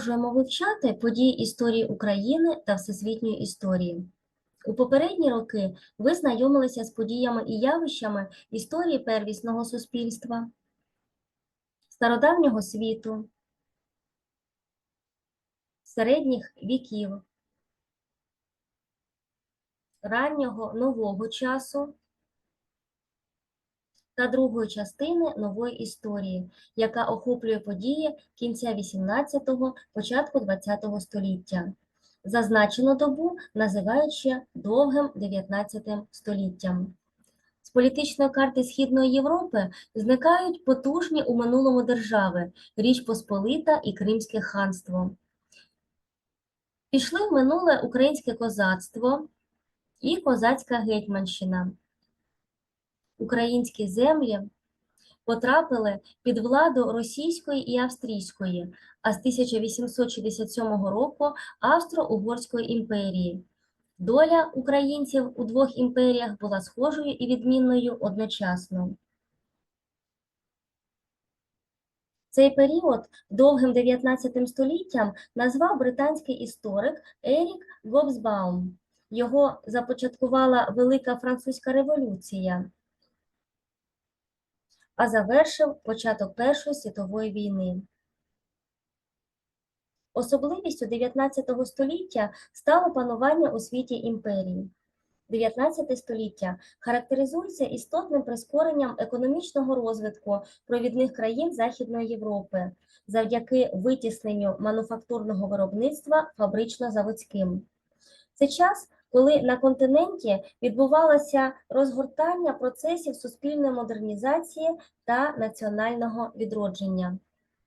Продовжуємо вивчати події історії України та всесвітньої історії. У попередні роки ви знайомилися з подіями і явищами історії первісного суспільства, стародавнього світу, середніх віків, раннього нового часу та другої частини нової історії, яка охоплює події кінця 18-го, початку 20-го століття. Зазначену добу називають ще довгим 19 століттям. З політичної карти Східної Європи зникають потужні у минулому держави Річ Посполита і Кримське ханство. Пішли в минуле українське козацтво і козацька гетьманщина українські землі потрапили під владу російської і австрійської, а з 1867 року Австро-Угорської імперії. Доля українців у двох імперіях була схожою і відмінною одночасно. Цей період довгим 19 століттям назвав британський історик Ерік Гобсбаум. Його започаткувала Велика Французька революція а завершив початок Першої світової війни. Особливістю 19 століття стало панування у світі імперії. 19 століття характеризується істотним прискоренням економічного розвитку провідних країн Західної Європи завдяки витісненню мануфактурного виробництва фабрично-заводським. Це час, коли на континенті відбувалося розгортання процесів суспільної модернізації та національного відродження.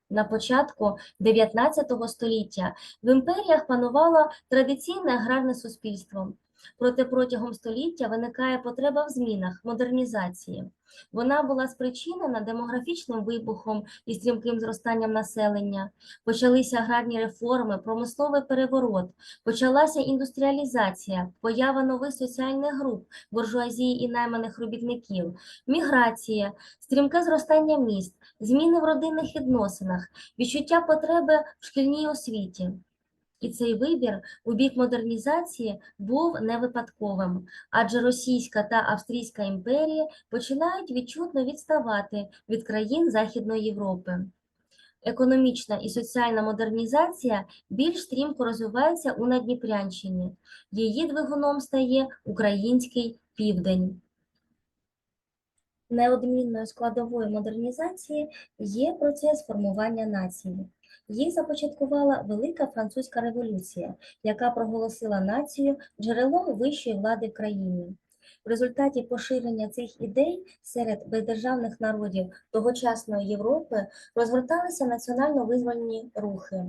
На початку 19 століття в імперіях панувало традиційне аграрне суспільство, проте протягом століття виникає потреба в змінах, модернізації. Вона була спричинена демографічним вибухом і стрімким зростанням населення. Почалися аграрні реформи, промисловий переворот, почалася індустріалізація, поява нових соціальних груп, буржуазії і найманих робітників, міграція, стрімке зростання міст, зміни в родинних відносинах, відчуття потреби в шкільній освіті. І цей вибір у бік модернізації був не випадковим, адже Російська та Австрійська імперії починають відчутно відставати від країн Західної Європи. Економічна і соціальна модернізація більш стрімко розвивається у Надніпрянщині. Її двигуном стає український південь. Неодмінною складовою модернізації є процес формування нації. Їх започаткувала Велика Французька революція, яка проголосила націю джерелом вищої влади в країні. В результаті поширення цих ідей серед бездержавних народів тогочасної Європи розгорталися національно-визвольні рухи.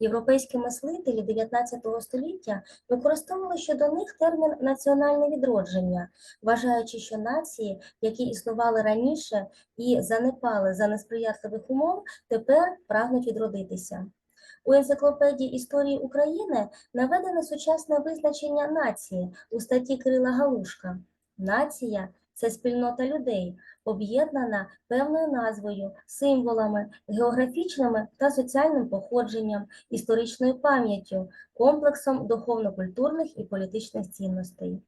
Європейські мислителі 19 століття використовували щодо них термін національне відродження, вважаючи, що нації, які існували раніше і занепали за несприятливих умов, тепер прагнуть відродитися. У енциклопедії історії України наведено сучасне визначення нації у статті Кирила Галушка. Нація це спільнота людей, об'єднана певною назвою, символами, географічними та соціальним походженням, історичною пам'яттю, комплексом духовно-культурних і політичних цінностей.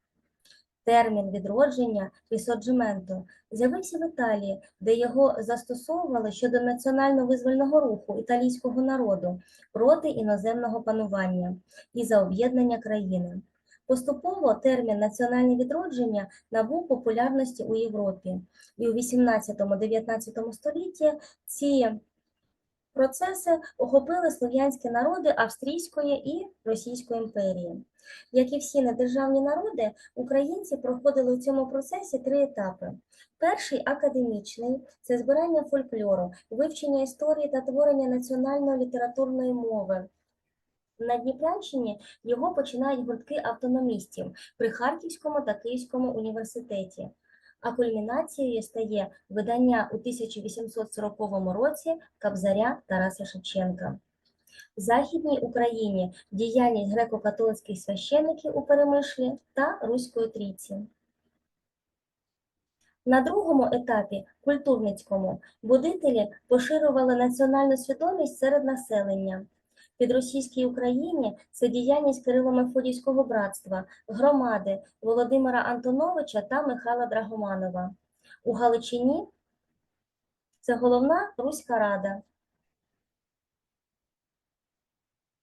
Термін відродження рісоджементу з'явився в Італії, де його застосовували щодо національно-визвольного руху італійського народу проти іноземного панування і за об'єднання країни. Поступово термін національне відродження набув популярності у Європі, і у 18-19 столітті ці процеси охопили слов'янські народи Австрійської і Російської імперії. Як і всі недержавні народи, українці проходили у цьому процесі три етапи. Перший академічний це збирання фольклору, вивчення історії та творення національної літературної мови. На Дніпрянщині його починають гуртки автономістів при Харківському та Київському університеті. А кульмінацією стає видання у 1840 році Кабзаря Тараса Шевченка. В Західній Україні діяльність греко-католицьких священиків у Перемишлі та Руської трійці. На другому етапі, культурницькому, будителі поширювали національну свідомість серед населення. Під російській Україні це діяльність Кирило-Мефодійського братства, громади Володимира Антоновича та Михайла Драгоманова. У Галичині це головна Руська Рада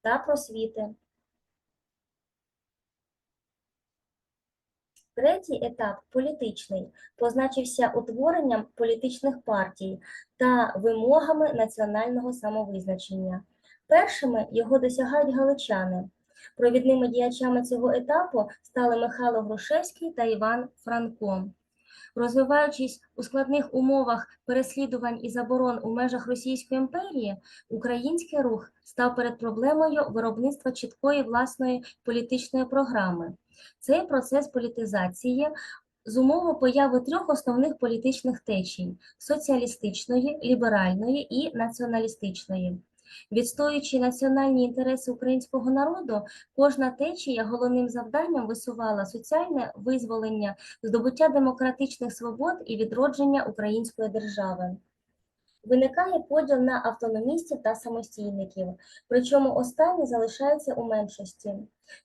та просвіти. Третій етап політичний позначився утворенням політичних партій та вимогами національного самовизначення. Першими його досягають галичани. Провідними діячами цього етапу стали Михайло Грушевський та Іван Франко. Розвиваючись у складних умовах переслідувань і заборон у межах Російської імперії, український рух став перед проблемою виробництва чіткої власної політичної програми. Цей процес політизації зумовив появу трьох основних політичних течій: соціалістичної, ліберальної і націоналістичної. Відстоюючи національні інтереси українського народу, кожна течія головним завданням висувала соціальне визволення, здобуття демократичних свобод і відродження української держави. Виникає поділ на автономістів та самостійників, причому останні залишаються у меншості.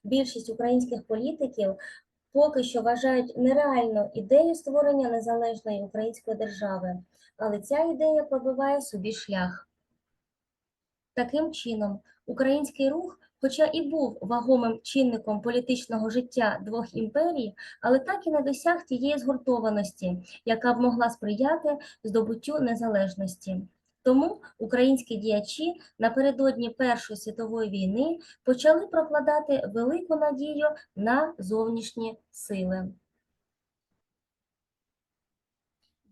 Більшість українських політиків поки що вважають нереальну ідею створення незалежної української держави, але ця ідея пробиває собі шлях. Таким чином, український рух, хоча і був вагомим чинником політичного життя двох імперій, але так і не досяг тієї згуртованості, яка б могла сприяти здобуттю незалежності. Тому українські діячі напередодні Першої світової війни почали прокладати велику надію на зовнішні сили.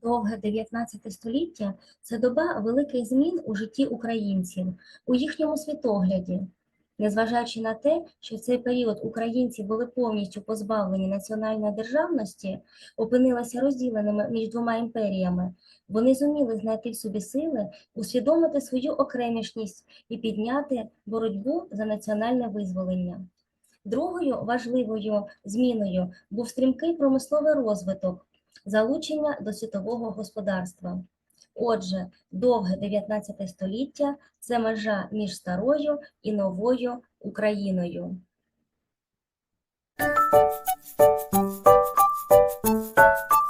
Довге 19 століття це доба великих змін у житті українців, у їхньому світогляді. Незважаючи на те, що в цей період українці були повністю позбавлені національної державності, опинилися розділеними між двома імперіями, вони зуміли знайти в собі сили, усвідомити свою окремішність і підняти боротьбу за національне визволення. Другою важливою зміною був стрімкий промисловий розвиток, залучення до світового господарства. Отже, довге 19 століття це межа між старою і новою Україною. Thank you.